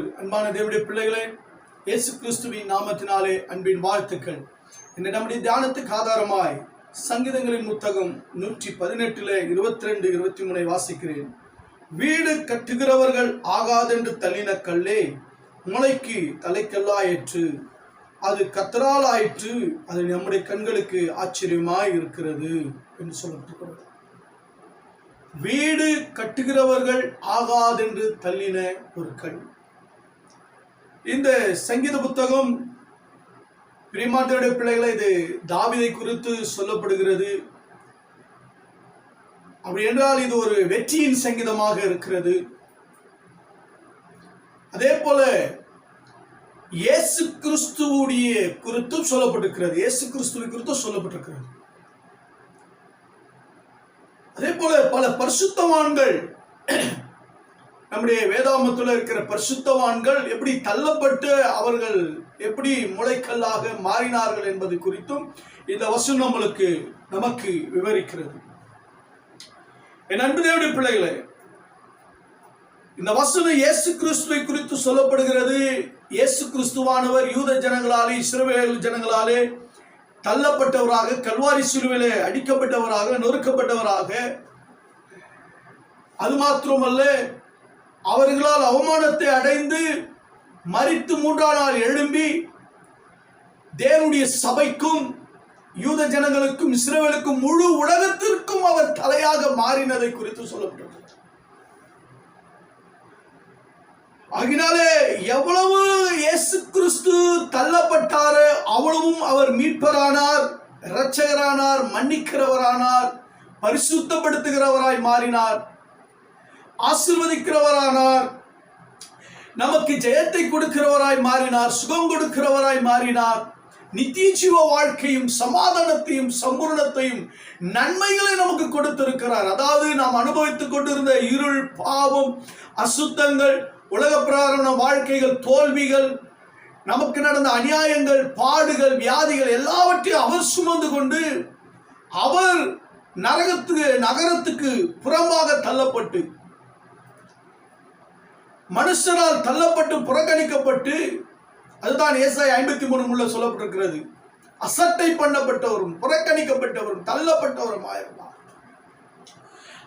அன்பான தேவடைய பிள்ளைகளே இயேசு கிறிஸ்துவின் நாமத்தினாலே அன்பின் வாழ்த்துக்கள். இந்த நம்முடைய தியானத்துக்கு ஆதாரமாய் சங்கீதங்களின் புத்தகம் நூற்றி பதினெட்டுல இருபத்தி ரெண்டு இருபத்தி மூணை வாசிக்கிறேன். வீடு கட்டுகிறவர்கள் ஆகாதென்று தள்ளின கல்லே முளைக்கு தலைக்கல்லாயிற்று அது கத்தரால் ஆயிற்று அது நம்முடைய கண்களுக்கு ஆச்சரியமாய் இருக்கிறது என்று சொல்லப்பட்டிருக்கிறது. வீடு கட்டுகிறவர்கள் ஆகாதென்று தள்ளின ஒரு கல். இந்த சங்கீத புத்தகம் பிரிமாத்தோடைய பிள்ளைகளை இது தாவிதை குறித்து சொல்லப்படுகிறது. அப்படி என்றால் இது ஒரு வெற்றியின் சங்கீதமாக இருக்கிறது. அதே போல இயேசு கிறிஸ்துவுடைய குறித்தும் சொல்லப்பட்டிருக்கிறது. இயேசு கிறிஸ்துவை குறித்தும் சொல்லப்பட்டிருக்கிறது. அதே போல பல பரிசுத்தவான்கள் நம்முடைய வேதாமத்தில் இருக்கிற பரிசுத்தவான்கள் எப்படி தள்ளப்பட்டு அவர்கள் எப்படி முளைக்கல்லாக மாறினார்கள் என்பது குறித்தும் இந்த வசனம் நம்மளுக்கு நமக்கு விவரிக்கிறது. என் அன்பு தேவனுடைய பிள்ளைகளே இந்த வசனம் இயேசு கிறிஸ்துவை குறித்து சொல்லப்படுகிறது. இயேசு கிறிஸ்துவானவர் யூத ஜனங்களாலே இஸ்ரவேல் ஜனங்களாலே தள்ளப்பட்டவராக கல்வாரி சிலுவிலே அடிக்கப்பட்டவராக நொறுக்கப்பட்டவராக. அது மாத்திரமல்ல அவர்களால் அவமானத்தை அடைந்து மறித்து மூன்றாம் நாள் எழும்பி தேவனுடைய சபைக்கும் யூத ஜனங்களுக்கும் இஸ்ரேலுக்கும் முழு உலகத்திற்கும் அவர் தலையாக மாறினதை குறித்து சொல்லப்பட்டது ஆகினாலே எவ்வளவு இயேசு கிறிஸ்து தள்ளப்பட்டாரோ அவ்வளவும் அவர் மீட்பரானார் இரட்சகரானார் மன்னிக்கிறவரானார் பரிசுத்தப்படுத்துகிறவராய் மாறினார். ஆசிர்வதிக்கிறவரானார். நமக்கு ஜெயத்தை கொடுக்கிறவராய் மாறினார் சுகம் கொடுக்கிறவராய் மாறினார். நித்திய ஜீவ வாழ்க்கையும் சமாதானத்தையும் சம்பூர்ணத்தையும் நன்மைகளை நமக்கு கொடுத்திருக்கிறார். அதாவது நாம் அனுபவித்துக் கொண்டிருந்த இருள் பாவம் அசுத்தங்கள் உலக பிராரண வாழ்க்கைகள் தோல்விகள் நமக்கு நடந்த அநியாயங்கள் பாடுகள் வியாதிகள் எல்லாவற்றையும் அவர் சுமந்து கொண்டு அவர் நரகத்துக்கு நகரத்துக்கு புறம்பாக தள்ளப்பட்டு மனுஷரால் தள்ளப்பட்டு புறக்கணிக்கப்பட்டு அதுதான் ஏசாய் ஐம்பத்தி மூணு உள்ள சொல்லப்பட்டிருக்கிறது. அசட்டை பண்ணப்பட்டவரும் புறக்கணிக்கப்பட்டவரும் தள்ளப்பட்டவரும் ஆயிருந்தார்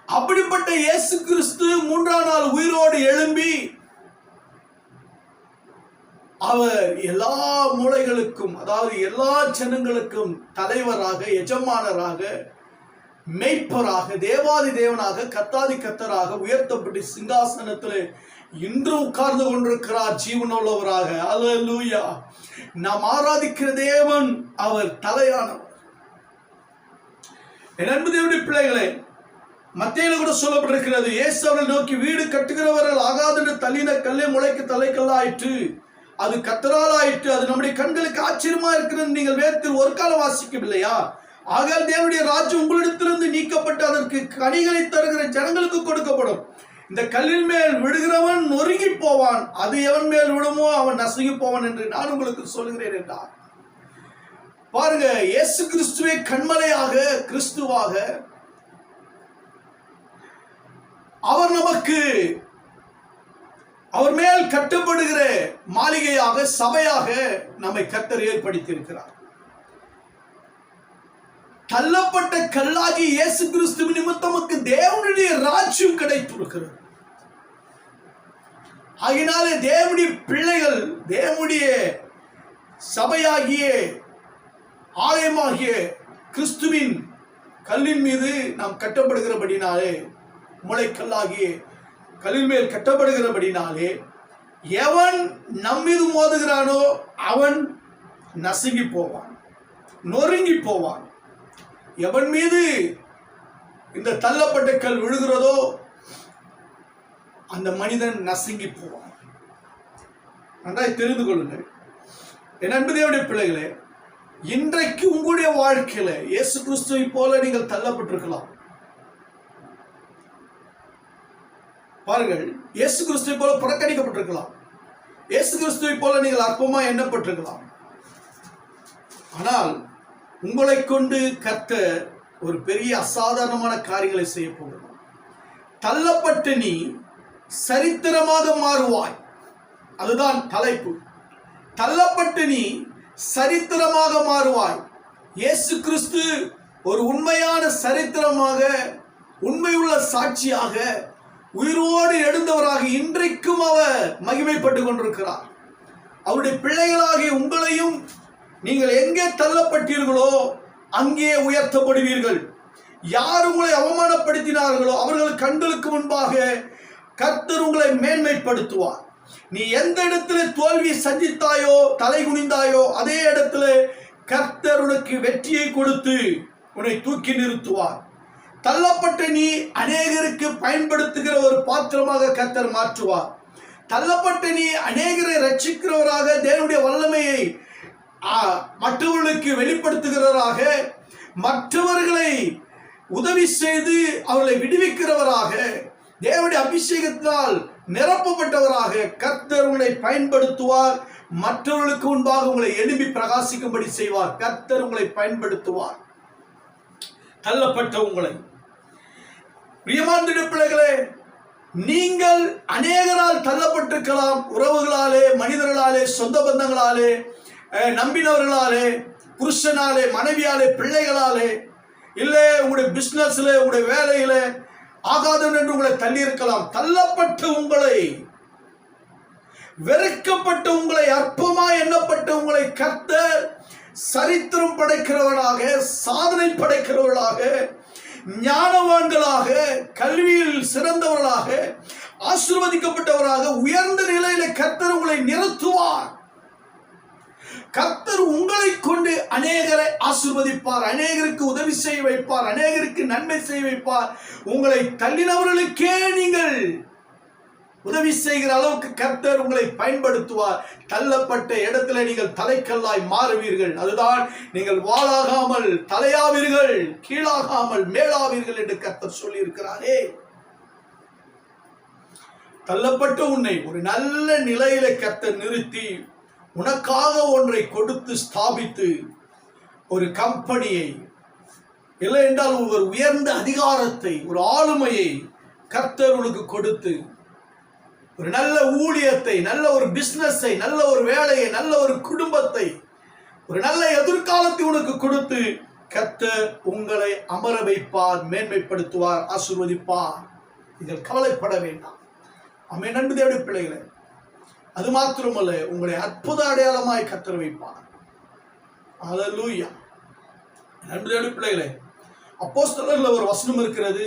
அப்படிப்பட்ட இயேசு கிறிஸ்து மூன்றாம் நாள் உயிரோடு எழும்பி அவர் எல்லா மூளைகளுக்கும் அதாவது எல்லா ஜனங்களுக்கும் தலைவராக எஜமானராக மெய்ப்பராக தேவாதி தேவனாக கத்தாதி கத்தராக உயர்த்தப்பட்டு சிங்காசனத்தில் இன்று உட்கார்ந்து கொண்டிருக்கிறார் ஜீவனுள்ளவராக. அல்லூயா நாம் ஆராதிக்கிற தேவன் அவர் தலையானவர். என் பிள்ளைகளே மத்தியில கூட சொல்லப்பட்டிருக்கிறது இயேசு நோக்கி வீடு கட்டுகிறவர்கள் ஆகாதுன்னு தள்ளின கல்லை முளைக்கு தலைக்கல்லாயிற்று. அது கத்தரால் ஆயிற்று அது நம்முடைய கண்களுக்கு ஆச்சரியமா இருக்கிறது. நீங்கள் வேதத்தில் ஒரு காலம் வாசிக்கவில்லையா? ஆகால் தேவனுடைய ராஜ்யம் உங்களிடத்திலிருந்து நீக்கப்பட்டு அதற்கு கனிகளை தருகிற ஜனங்களுக்கு கொடுக்கப்படும். இந்த கல்லின் மேல் விடுகிறவன் நொறுங்கி போவான். அது எவன் மேல் விடுமோ அவன் நசுங்கி போவான் என்று நான் உங்களுக்கு சொல்கிறேன் என்றார். பாருங்க இயேசு கிறிஸ்துவை கண்மலையாக கிறிஸ்துவாக அவர் நமக்கு அவர் மேல் கட்டப்படுகிற மாளிகையாக சபையாக நம்மை கத்தர் ஏற்படுத்தியிருக்கிறார். தள்ளப்பட்ட கல்லாகி இயேசு கிறிஸ்துவின் நிமித்தமுக்கு தேவனுடைய ராஜ்யம் கிடைத்திருக்கிறது. ஆகினாலே தேவனுடைய பிள்ளைகள் தேவனுடைய சபையாகிய ஆலயமாகிய கிறிஸ்துவின் கல்லின் மீது நாம் கட்டப்படுகிறபடினாலே முளைக்கல்லாகிய கல்லின் மேல் கட்டப்படுகிறபடினாலே எவன் நம்மீது மோதுகிறானோ அவன் நசுங்கி போவான் நொறுங்கி போவான். எவன் மீது இந்த தள்ளப்பட்ட கல் விழுகிறதோ அந்த மனிதன் நசுங்கி போவான். நன்றாய் தெரிந்து கொள்ளுங்கள். என் அன்புதேவுடைய பிள்ளைகளே இன்றைக்கு உங்களுடைய வாழ்க்கையில இயேசு கிறிஸ்துவை போல நீங்கள் தள்ளப்பட்டிருக்கலாம். பாருங்கள் இயேசு கிறிஸ்துவை போல புறக்கணிக்கப்பட்டிருக்கலாம். இயேசு கிறிஸ்துவை போல நீங்கள் அற்பமா எண்ணப்பட்டிருக்கலாம். ஆனால் உங்களை கொண்டு கத்த ஒரு பெரிய அசாதாரணமான காரியங்களை செய்ய போகிறோம் தள்ளப்பட்ட நீ சரித்திரமாக மாறுவாய். அதுதான் தலைப்பு. தள்ளப்பட்டு நீ சரித்திரமாக மாறுவாய். இயேசு கிறிஸ்து ஒரு உண்மையான சரித்திரமாக உண்மையுள்ள சாட்சியாக உயிரோடு எழுந்தவராக இன்றைக்கும் அவர் மகிமைப்பட்டு கொண்டிருக்கிறார். அவருடைய பிள்ளைகளாகிய உங்களையும் நீங்கள் எங்கே தள்ளப்பட்டீர்களோ அங்கே உயர்த்தப்படுவீர்கள். யார் உங்களை அவமானப்படுத்தினார்களோ அவர்கள் கண்களுக்கு முன்பாக கர்த்தர் உங்களை மேன்மைப்படுத்துவார். நீ எந்த இடத்துல தோல்வியை சந்தித்தாயோ தலை குனிந்தாயோ அதே இடத்துல கர்த்தர் உனக்கு வெற்றியை கொடுத்து உன்னை தூக்கி நிறுத்துவார். தள்ளப்பட்ட நீ அநேகருக்கு பயன்படுத்துகிற ஒரு பாத்திரமாக கர்த்தர் மாற்றுவார். தள்ளப்பட்ட நீ அநேகரை ரட்சிக்கிறவராக தேவனுடைய வல்லமையை மற்றவர்களுக்கு வெளிப்படுத்துகிறவராக மற்றவர்களை உதவி செய்து அவர்களை விடுவிக்கிறவராக தேவனுடைய அபிஷேகத்தினால் நிரப்பப்பட்டவராக கர்த்தர் உங்களை பயன்படுத்துவார். மற்றவர்களுக்கு முன்பாக உங்களை எழுப்பி பிரகாசிக்கும்படி செய்வார். கர்த்தர் உங்களை பயன்படுத்துவார். தள்ளப்பட்ட உங்களை. பிரியமாந்திட பிள்ளைகளே நீங்கள் அநேகரால் தள்ளப்பட்டிருக்கலாம். உறவுகளாலே மனிதர்களாலே சொந்த பந்தங்களாலே நம்பினவர்களாலே புருஷனாலே மனைவியாலே பிள்ளைகளாலே இல்லை உங்களுடைய பிஸ்னஸில் உங்களுடைய வேலையில ஆகாதவன் என்று உங்களை தள்ளியிருக்கலாம். தள்ளப்பட்ட உங்களை வெறுக்கப்பட்டு உங்களை அற்பமா எண்ணப்பட்டு உங்களை கத்த சரித்திரம் படைக்கிறவர்களாக சாதனை படைக்கிறவர்களாக ஞானவான்களாக கல்வியில் சிறந்தவர்களாக ஆசிர்வதிக்கப்பட்டவராக உயர்ந்த நிலையில கர்த்தர் உங்களை நிறுத்துவார். கர்த்தர் உங்களை கொண்டு அநேகரை ஆசீர்வதிப்பார் அநேகருக்கு உதவி செய்ய வைப்பார் அநேகருக்கு நன்மை செய்ய வைப்பார். உங்களை தள்ளினவர்களுக்கே நீங்கள் உதவி செய்கிற அளவுக்கு கர்த்தர் உங்களை பயன்படுத்துவார். தள்ளப்பட்ட இடத்துல நீங்கள் தலைக்கல்லாய் மாறுவீர்கள். அதுதான் நீங்கள் வாழாகாமல் தலையாவீர்கள் கீழாகாமல் மேலாவீர்கள் என்று கர்த்தர் சொல்லியிருக்கிறாரே. தள்ளப்பட்ட உன்னை ஒரு நல்ல நிலையில கர்த்தர் நிறுத்தி உனக்காக ஒன்றை கொடுத்து ஸ்தாபித்து ஒரு கம்பெனியை. இல்லை என்றால் ஒரு உயர்ந்த அதிகாரத்தை ஒரு ஆளுமையை கர்த்தர்களுக்கு உனக்கு கொடுத்து ஒரு நல்ல ஊழியத்தை நல்ல ஒரு பிஸ்னஸை நல்ல ஒரு வேலையை நல்ல ஒரு குடும்பத்தை ஒரு நல்ல எதிர்காலத்தை உனக்கு கொடுத்து கர்த்தர் உங்களை அமர வைப்பார் மேன்மைப்படுத்துவார் ஆசீர்வதிப்பார். இதில் கவலைப்பட வேண்டாம். அமை நண்பு தேவடைய பிள்ளைகளை அது மாத்திரமல்ல உங்களை அற்புத அடையாளமாய் கத்தர் வைப்பார். அல்லேலூயா நண்பு பிள்ளைகளே அப்போஸ்தலர்ல ஒரு வசனம் இருக்கிறது.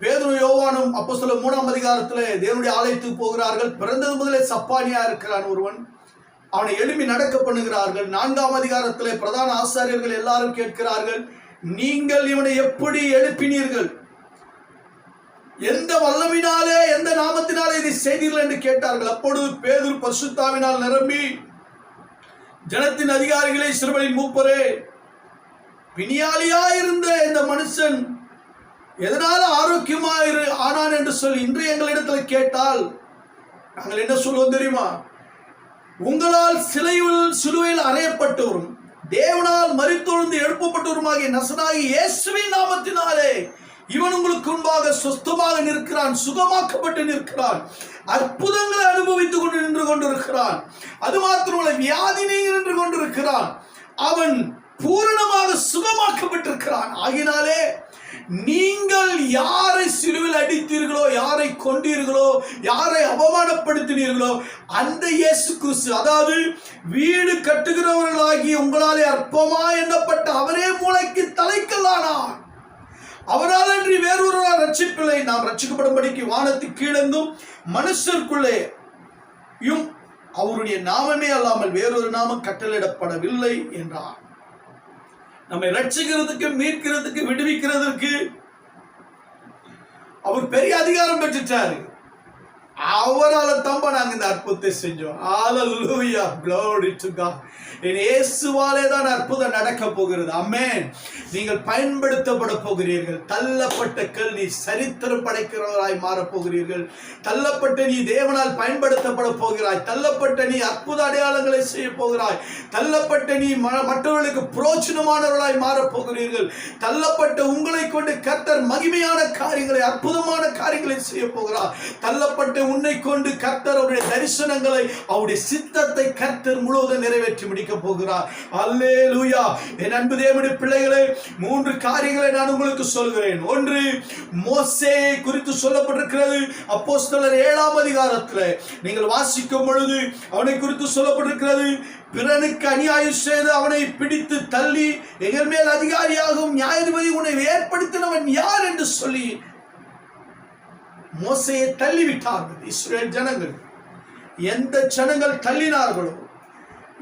பேதுரு யோவானும் அப்போஸ்தலர் மூணாம் அதிகாரத்தில் தேவனுடைய ஆலயத்துக்கு போகிறார்கள். பிறந்தது முதலே சப்பானியா இருக்கிறான் ஒருவன். அவனை எழுப்பி நடக்க பண்ணுகிறார்கள். நான்காம் அதிகாரத்தில் பிரதான ஆசாரியர்கள் எல்லாரும் கேட்கிறார்கள் நீங்கள் இவனை எப்படி எழுப்பினீர்கள்? எந்த வல்லமினாலே எந்த நாமத்தினாலே இதை செய்தீர்கள் என்று கேட்டார்கள். அப்பொழுது பேதூர் பசுத்தாவினால் நிரம்பி ஜனத்தின் அதிகாரிகளே சிறுவனின் மூப்பரே பிணியாளியாயிருந்த இந்த மனுஷன் எதனால ஆரோக்கியமா இரு ஆனான் என்று சொல்லி இன்று எங்களிடத்தில் கேட்டால் நாங்கள் என்ன சொல்லுவோம் தெரியுமா? உங்களால் சிலையில் சிலுவையில் அறையப்பட்டவரும் தேவனால் மறித்தொழுந்து எழுப்பப்பட்டவருமாகிய நசனாகி இயேசுவின் நாமத்தினாலே இவன் உங்களுக்கு முன்பாக சொஸ்தமாக நிற்கிறான் சுகமாக்கப்பட்டு நிற்கிறான் அற்புதங்களை அனுபவித்துக் கொண்டு நின்று கொண்டிருக்கிறான். அது மாத்திரமல்ல வியாதினை நின்று கொண்டிருக்கிறான். அவன் பூரணமாக சுகமாக்கப்பட்டிருக்கிறான். ஆகினாலே நீங்கள் யாரை சிலுவில் அடித்தீர்களோ யாரை கொண்டீர்களோ யாரை அவமானப்படுத்தினீர்களோ அந்த இயேசு கிறிஸ்து அதாவது வீடு கட்டுகிறவர்களாகி உங்களாலே அற்பமா எண்ணப்பட்ட அவரே மூளைக்கு தலைக்கல்லானான். அவரால் அன்றி வேறொருவரால் ரட்சிப்பில்லை. நாம் ரட்சிக்கப்படும்படிக்கு வானத்து கீழெங்கும் மனுஷருக்குள்ளே அவருடைய நாமமே அல்லாமல் வேறொரு நாமம் கட்டளிடப்படவில்லை என்றார். நம்மை ரட்சிக்கிறதுக்கு மீட்கிறதுக்கு விடுவிக்கிறதுக்கு அவர் பெரிய அதிகாரம் பெற்றுட்டாரு. அவரால தம்ப நாங்க இந்த அற்புதத்தை செஞ்சோம். ஆலூயா இயேசுவாலே தான் அற்புதம் நடக்க போகிறது. ஆமென். நீங்கள் பயன்படுத்தப்பட போகிறீர்கள். தள்ளப்பட்ட கல் நீ சரித்திரம் படைக்கிறவராய் மாறப் போகிறீர்கள். தள்ளப்பட்ட நீ தேவனால் பயன்படுத்தப்பட போகிறாய். தள்ளப்பட்ட நீ அற்புத அடையாளங்களை செய்ய போகிறாய். தள்ளப்பட்ட நீ ம- மற்றவர்களுக்கு புரோச்சனமானவர்களாய் மாறப் போகிறீர்கள். தள்ளப்பட்ட உங்களை கொண்டு கர்த்தர் மகிமையான காரியங்களை அற்புதமான காரியங்களை செய்ய போகிறார். தள்ளப்பட்ட உன்னை கொண்டு கர்த்தர் அவருடைய தரிசனங்களை அவருடைய சித்தத்தை கர்த்தர் முழுவதும் நிறைவேற்றி முடிக்க போகிறார். அல்லே லூயா என் அன்பு தேவனுடைய பிள்ளைகளே மூன்று காரியங்களை நான் உங்களுக்கு சொல்கிறேன். ஒன்று மோசே குறித்து சொல்லப்பட்டிருக்கிறது. அப்போஸ்தலர் ஏழாம் அதிகாரத்தில் நீங்கள் வாசிக்கும் பொழுது அவனை குறித்து சொல்லப்பட்டிருக்கிறது. பிறனுக்கு அநியாயம் செய்து அவனை பிடித்து தள்ளி எங்கள் மேல் அதிகாரியாகவும் நியாயாதிபதி உன்னை ஏற்படுத்தினவன் யார் என்று சொல்லி மோசையை தள்ளிவிட்டார்கள். இஸ்ரேல் ஜனங்கள். எந்த ஜனங்கள் தள்ளினார்களோ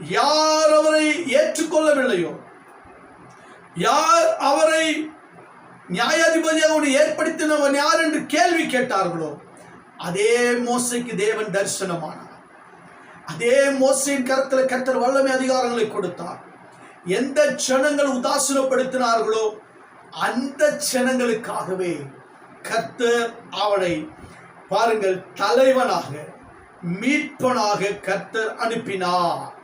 யார் அவரை ஏற்றுக்கொள்ளவில்லையோ? யார் அவரை நியாயாதிபதியாக அவனை ஏற்படுத்தினவன் யார் என்று கேள்வி கேட்டார்களோ அதே மோசைக்கு தேவன் தரிசனமானார். அதே மோசையின் கருத்தில் கர்த்தர் வல்லமை அதிகாரங்களை கொடுத்தார். எந்த க்ஷணங்கள் உதாசீனப்படுத்தினார்களோ அந்த க்ஷணங்களுக்காகவே கர்த்தர் அவனை பாருங்கள் தலைவனாக மீட்பனாக கர்த்தர் அனுப்பினார்.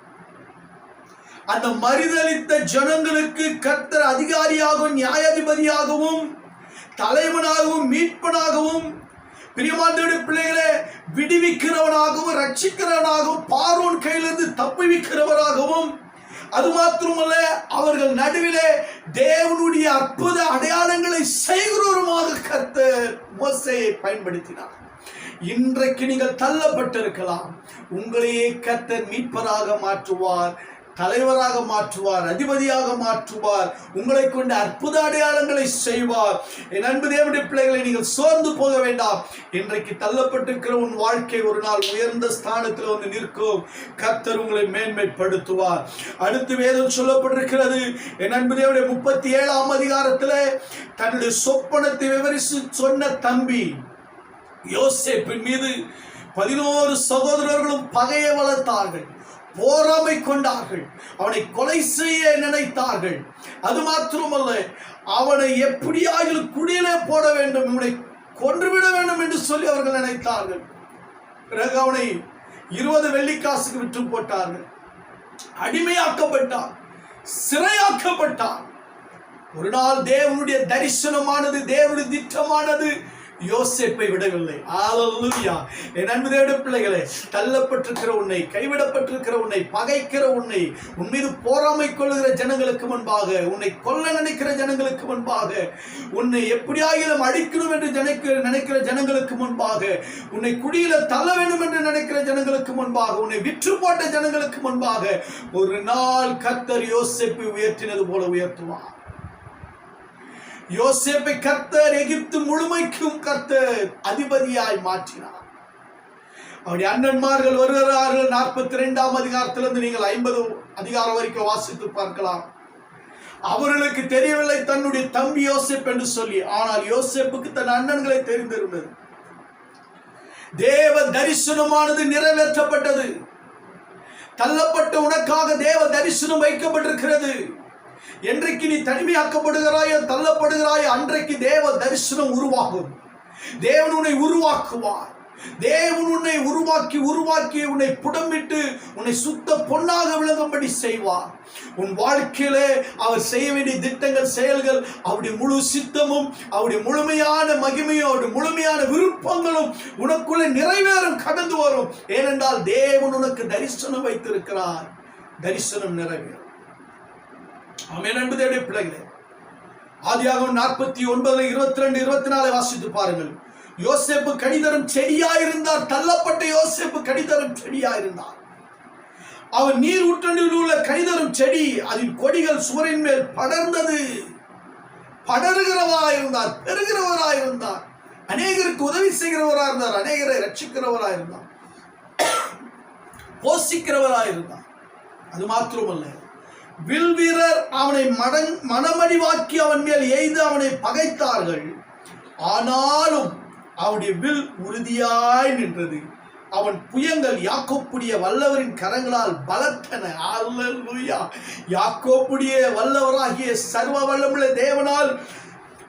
அந்த மறுதளித்த ஜனங்களுக்கு கர்த்தர் அதிகாரியாகவும் நியாயாதிபதியாகவும் தலைவனாகவும் மீட்பனாகவும் பிரியமாண்டோட பிள்ளைகளை விடுவிக்கிறவனாகவும் ரட்சிக்கிறவனாகவும் பார்வோன் கையிலிருந்து தப்புவிக்கிறவராகவும் அது மாத்திரமல்ல அவர்கள் நடுவிலே தேவனுடைய அற்புத அடையாளங்களை செய்கிறவருமாக கர்த்தர் மோசையை பயன்படுத்தினார். இன்றைக்கு நீங்கள் தள்ளப்பட்டிருக்கலாம். உங்களையே கர்த்தர் மீட்பராக மாற்றுவார். தலைவராக மாற்றுவார் அதிபதியாக மாற்றுவார் உங்களை கொண்டு அற்புத அடையாளங்களை செய்வார். என் அன்பு தேவனுடைய பிள்ளைகளை நீங்கள் சோர்ந்து போக வேண்டாம். இன்றைக்கு தள்ளப்பட்டிருக்கிற உன் வாழ்க்கை ஒரு நாள் உயர்ந்த ஸ்தானத்தில் வந்து நிற்கும். கர்த்தர் உங்களை மேன்மைப்படுத்துவார். அடுத்து வேதம் சொல்லப்பட்டிருக்கிறது என் அன்பு தேவனுடைய முப்பத்தி ஏழாம் அதிகாரத்தில் தன்னுடைய சொப்பனத்தை விவரித்து சொன்ன தம்பி யோசேப்பின் மீது பதினோரு சகோதரர்களும் பகையை வளர்த்தார்கள். போராமை கொண்டார்கள் அவனை கொலை செய்ய நினைத்தார்கள். அது மாத்திரமல்ல அவனை எப்படியாயிலும் குடியிலே போட வேண்டும் இவனை கொன்றுவிட வேண்டும் என்று சொல்லி அவர்கள் நினைத்தார்கள். பிறகு அவனை இருபது வெள்ளிக்காசுக்கு விற்று போட்டார்கள். அடிமையாக்கப்பட்டான் சிறையாக்கப்பட்டான். ஒரு நாள் தேவனுடைய தரிசனமானது தேவனுடைய திட்டமானது யோசேப்பை விடவில்லை. ஆலலுயா என் அன்பு தேவனுடைய பிள்ளைகளே தள்ளப்பட்டிருக்கிற உன்னை கைவிடப்பட்டிருக்கிற உன்னை பகைக்கிற உன்னை உன் மீது போராமை கொள்ளுகிற ஜனங்களுக்கு முன்பாக உன்னை கொல்ல நினைக்கிற ஜனங்களுக்கு முன்பாக உன்னை எப்படியாகிலும் அழிக்கணும் என்று நினைக்கிற நினைக்கிற ஜனங்களுக்கு முன்பாக உன்னை குடியில தள்ள வேண்டும் என்று நினைக்கிற ஜனங்களுக்கு முன்பாக உன்னை விற்று போட்ட ஜனங்களுக்கு முன்பாக ஒரு நாள் கத்தர் யோசிப்பை உயர்த்தினது போல உயர்த்துவான் யோசேப்பை கர்த்தர் எகிப்து முழுமைக்கும் கர்த்தர் அதிபதியாய் மாற்றினார். அவருடைய அண்ணன்மார்கள் வருகிறார்கள். நாற்பத்தி ரெண்டாம் அதிகாரத்திலிருந்து நீங்கள் ஐம்பது அதிகாரம் வரைக்கும் வாசித்து பார்க்கலாம். அவர்களுக்கு தெரியவில்லை தன்னுடைய தம்பி யோசேப் என்று சொல்லி. ஆனால் யோசேப்புக்கு தன் அண்ணன்களை தெரிந்திருந்தது. தேவ தரிசனமானது நிறைவேற்றப்பட்டது. தள்ளப்பட்ட உனக்காக தேவ தரிசனம் வைக்கப்பட்டிருக்கிறது. என்றைக்கு நீ தனிமையாக்கப்படுகிறாயோ தள்ளப்படுகிறாயோ அன்றைக்கு தேவ தரிசனம் உருவாகும். தேவன் உன்னை உருவாக்குவார். தேவன் உன்னை உருவாக்கி உருவாக்கி உன்னை புடமிட்டு உன்னை சுத்த பொன்னாக விளங்கும்படி செய்வார். உன் வாழ்க்கையிலே அவர் செய்ய வேண்டிய திட்டங்கள் செயல்கள் அவருடைய முழு சித்தமும் அவருடைய முழுமையான மகிமையும் அவருடைய முழுமையான விருப்பங்களும் உனக்குள்ளே நிறைவேறும் கடந்து வரும். ஏனென்றால் தேவன் உனக்கு தரிசனம் வைத்திருக்கிறார். தரிசனம் நிறைவேறும். ஆமென். என்பதே பிள்ளைகளே ஆதியாகவும் நாற்பத்தி ஒன்பதுல இருபத்தி ரெண்டு இருபத்தி நாலு வாசித்து பாருங்கள். யோசேப்பு கடிதரும் செடியா இருந்தார் தள்ளப்பட்ட யோசேப்பு கடிதரும் செடியா இருந்தார் அவன் நீர் ஊற்றண்டில் உள்ள கடிதரும் செடி அதில் கொடிகள் சுவரின் மேல் படர்ந்தது. படருகிறவா இருந்தார் பெறுகிறவரா இருந்தார். அநேகருக்கு உதவி செய்கிறவரா இருந்தார் அநேகரை ரட்சிக்கிறவரா இருந்தார். போஷிக்கிறவரா இருந்தார். அது மாத்திரமல்ல. வில் வீரர் அவனை மடன் மனமடிவாக்கி அவன் மேல் எய்து அவனை பகைத்தார்கள். ஆனாலும் அவனுடைய வில் உறுதியாய் நின்றது. அவன் புயங்கள் யாக்கோப்புடைய வல்லவரின் கரங்களால் பலத்தன. அல்லேலூயா. யாக்கோப்புடைய வல்லவராகிய சர்வ வல்லமுள்ள தேவனால்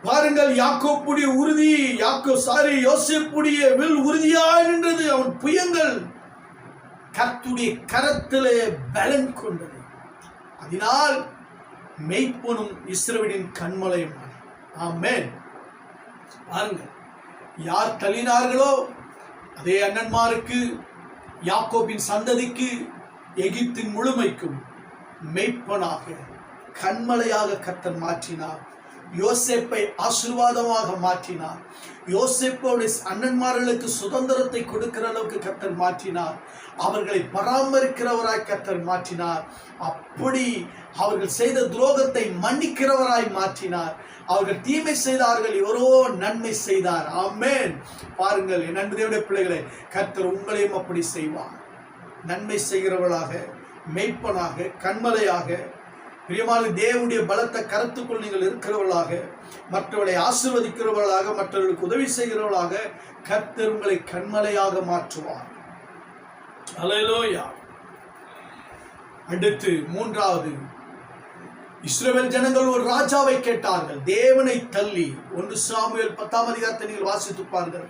பாருங்கள் யாக்கோப்புடைய உறுதி யாக்கோ சாரி யோசிப்புடைய வில் உறுதியாய் நின்றது. அவன் புயங்கள் கத்துடைய கரத்திலே பலன் கொண்டது. அதனால் மெய்ப்பனும் இஸ்ரவிடின் கண்மலையும் ஆமென். பாருங்க யார் தள்ளினார்களோ அதே அண்ணன்மாருக்கு யாக்கோபின் சந்ததிக்கு எகிப்தின் முழுமைக்கும் மெய்ப்பனாக கண்மலையாக கத்தன் மாற்றினார். யோசேப்பை ஆசீர்வாதமாக மாற்றினார். யோசேப்போடைய அண்ணன்மார்களுக்கு சுதந்திரத்தை கொடுக்கிற அளவுக்கு கத்தர் மாற்றினார். அவர்களை பராமரிக்கிறவராய் கத்தர் மாற்றினார். அப்படி அவர்கள் செய்த துரோகத்தை மன்னிக்கிறவராய் மாற்றினார். அவர்கள் தீமை செய்தார்கள் இவரோ நன்மை செய்தார். ஆமேன். பாருங்கள் என் அன்புடைய பிள்ளைகளை கர்த்தர் உங்களையும் அப்படி செய்வார். நன்மை செய்கிறவர்களாக மெய்ப்பனாக கண்மலையாக பிரியமான தேவனுடைய பலத்த கருத்துக்குள் நீங்கள் இருக்கிறவர்களாக மற்றவர்களை ஆசிர்வதிக்கிறவர்களாக மற்றவர்களுக்கு உதவி செய்கிறவர்களாக கர்த்தர் உங்களை கண்மலையாக மாற்றுவார். அலையலோயா அடுத்து மூன்றாவது. இஸ்ரேல் ஜனங்கள் ஒரு ராஜாவை கேட்டார்கள். தேவனை தள்ளி. ஒன்று சாமுவேல் பத்தாம் அதிகாரத்தை நீங்கள் வாசித்துப்பார்கள்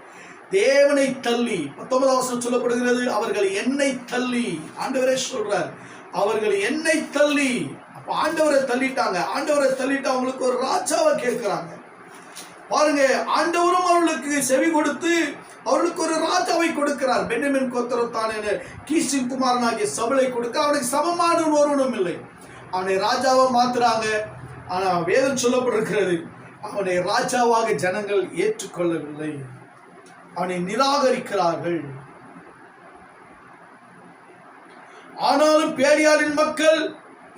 தேவனை தள்ளி. பத்தொன்பதாம் வசனம் சொல்லப்படுகிறது அவர்கள் என்னை தள்ளி. ஆண்டவரே சொல்றார் அவர்கள் என்னை தள்ளி. ஆண்டவரை தள்ளிட்டாங்க. ஆண்டவரை தள்ளிட்டு அவங்களுக்கு ஒரு ராஜாவை கேட்கிறாங்க. பாருங்க ஆண்டவரும் அவர்களுக்கு செவி கொடுத்து அவர்களுக்கு ஒரு ராஜாவை கொடுக்கிறார். பென்னமின் கோத்திரத்தான கீசின் குமாரனாகிய சபலை கொடுக்க அவனுக்கு சமமான ஒருவனும் இல்லை. அவனை ராஜாவை மாத்துறாங்க. ஆனால் வேதம் சொல்லப்பட்டிருக்கிறது அவனை ராஜாவாக ஜனங்கள் ஏற்றுக்கொள்ளவில்லை. அவனை நிராகரிக்கிறார்கள். ஆனாலும் பேரியாரின் மக்கள்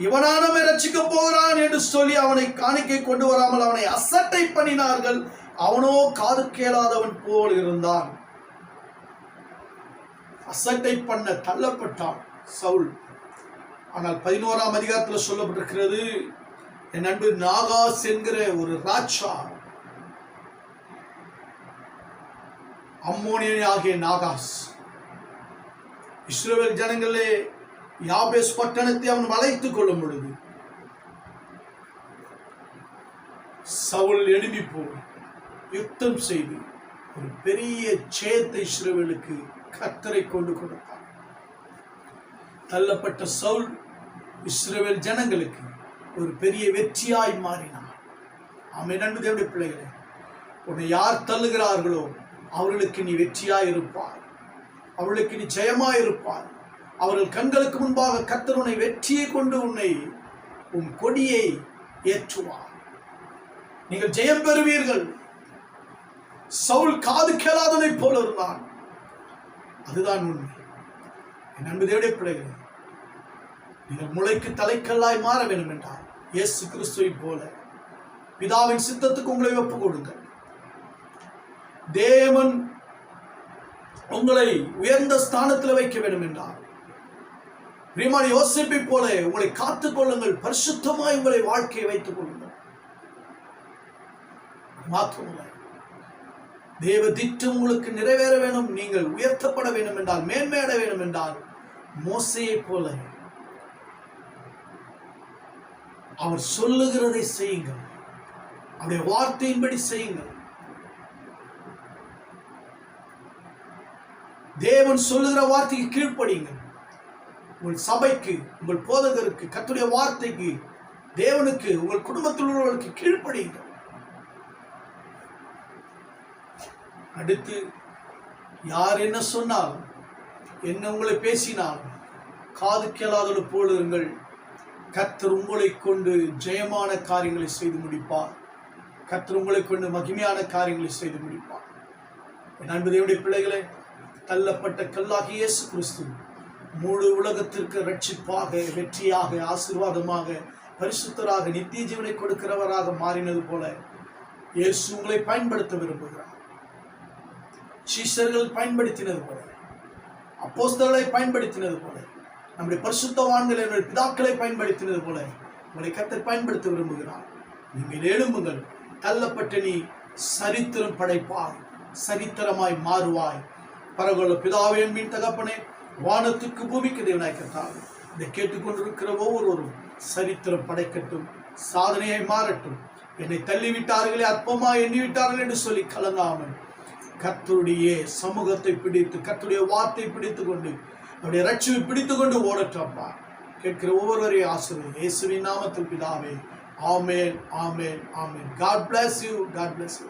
இவனானவன் ரட்சிக்க போகிறான் என்று சொல்லி அவனை காணிக்கை கொண்டு வராமல் அவனை அசட்டை பண்ணினார்கள். அவனோ காது கேளாதவன் போல் இருந்தான். அசட்டை பண்ண தள்ளப்பட்டான் சவுல். ஆனால் பதினோராம் அதிகாரத்தில் சொல்லப்பட்டிருக்கிறது என் நண்பு நாகாஸ் என்கிற ஒரு ராஜா அம்மோனியன் ஆகிய நாகாஸ். இஸ்ரோவேல் ஜனங்களே யாபேஸ் பட்டணத்தை அவன் வளைத்துக் கொள்ளும் பொழுது சவுல் எழுதி போய் யுத்தம் செய்து ஒரு பெரிய ஜெயத்தை இஸ்ரேலுக்கு கத்தரை கொண்டு கொடுத்தார் தள்ளப்பட்ட சவுல் இஸ்ரேவேல் ஜனங்களுக்கு ஒரு பெரிய வெற்றியாய் மாறினார் அவன் நன்கு தேவடைய பிள்ளைகளே உன்னை யார் தள்ளுகிறார்களோ அவர்களுக்கு நீ வெற்றியாய் இருப்பார் அவளுக்கு நீ ஜெயமாய் இருப்பார் அவர்கள் கண்களுக்கு முன்பாக கத்தர் உன்னை வெற்றியை கொண்டு உன்னை உன் கொடியை ஏற்றுவார். நீங்கள் ஜெயம் பெறுவீர்கள். சவுல் காது கேளாதனை போல இருந்தான். அதுதான் உண்மை. என் அன்பு தேவடைய பிள்ளைகள் நீங்கள் முளைக்கு தலைக்கல்லாய் மாற வேண்டும் என்றால் இயேசு கிறிஸ்துவை போல பிதாவின் சித்தத்துக்கு உங்களை ஒப்பு கொடுங்கள். தேவன் உங்களை உயர்ந்த ஸ்தானத்தில் வைக்க வேண்டும் என்றார். பிரியமான யோசிப்பை போல உங்களை காத்துக் கொள்ளுங்கள். பரிசுத்தமாய் உங்களை வாழ்க்கையை வைத்துக் கொள்ளுங்கள். மாற்றமில்லை தேவ திட்டம் உங்களுக்கு நிறைவேற வேண்டும். நீங்கள் உயர்த்தப்பட வேண்டும் என்றால் மேன்மையட வேண்டும் என்றால் மோசையை போல அவர் சொல்லுகிறதை செய்யுங்கள். அவருடைய வார்த்தையின்படி செய்யுங்கள். தேவன் சொல்லுகிற வார்த்தைக்கு கீழ்ப்படியுங்கள். உங்கள் சபைக்கு உங்கள் போதகருக்கு கத்துடைய வார்த்தைக்கு தேவனுக்கு உங்கள் குடும்பத்தில் உள்ளவர்களுக்கு கீழ்ப்படியுங்கள் அடுத்து யார் என்ன சொன்னாலும் என்ன உங்களை பேசினாலும் காது கேளாதோடு போடுங்கள் கத்தர் உங்களை கொண்டு ஜெயமான காரியங்களை செய்து முடிப்பார். கத்தர் உங்களை கொண்டு மகிமையான காரியங்களை செய்து முடிப்பார். என் அன்பு தேவனுடைய பிள்ளைகளே தள்ளப்பட்ட கல்லாகி இயேசு கிறிஸ்து முழு உலகத்திற்கு ரட்சிப்பாக வெற்றியாக ஆசீர்வாதமாக பரிசுத்தராக நித்திய ஜீவனை கொடுக்கிறவராக மாறினது போல இயேசு உங்களை பயன்படுத்த விரும்புகிறார். சீஷர்கள் பயன்படுத்தினது போல அப்போஸ்தர்களை பயன்படுத்தினது போல நம்முடைய பரிசுத்தவான்கள் என்னுடைய பிதாக்களை பயன்படுத்தினது போல உங்களை கத்தை பயன்படுத்த விரும்புகிறார். நீங்கள் எழும்புங்கள் தள்ளப்பட்ட நீ சரித்திரம் படைப்பாய் சரித்திரமாய் மாறுவாய். பரவல பிதாவே மீன் தகப்பனே வானத்துக்கு பூமிக்கு தேவனாய் கர்த்தாவே இதை கேட்டுக்கொண்டிருக்கிற ஒவ்வொருவரும் சரித்திரம் படைக்கட்டும் சாதனையை மாறட்டும். என்னை தள்ளிவிட்டார்களே அற்பமா எண்ணிவிட்டார்கள் என்று சொல்லி கலங்காமல் கத்தருடைய சமூகத்தை பிடித்து கத்தருடைய வார்த்தை பிடித்து கொண்டு அவருடைய ரட்சியை பிடித்து கொண்டு ஓடட்டப்பா கேட்கிற ஒவ்வொருவரையும் ஆசிரியர் இயேசுவின் நாமத்தில் பிதாவே ஆமேன் ஆமேன் ஆமேன். God bless you God bless you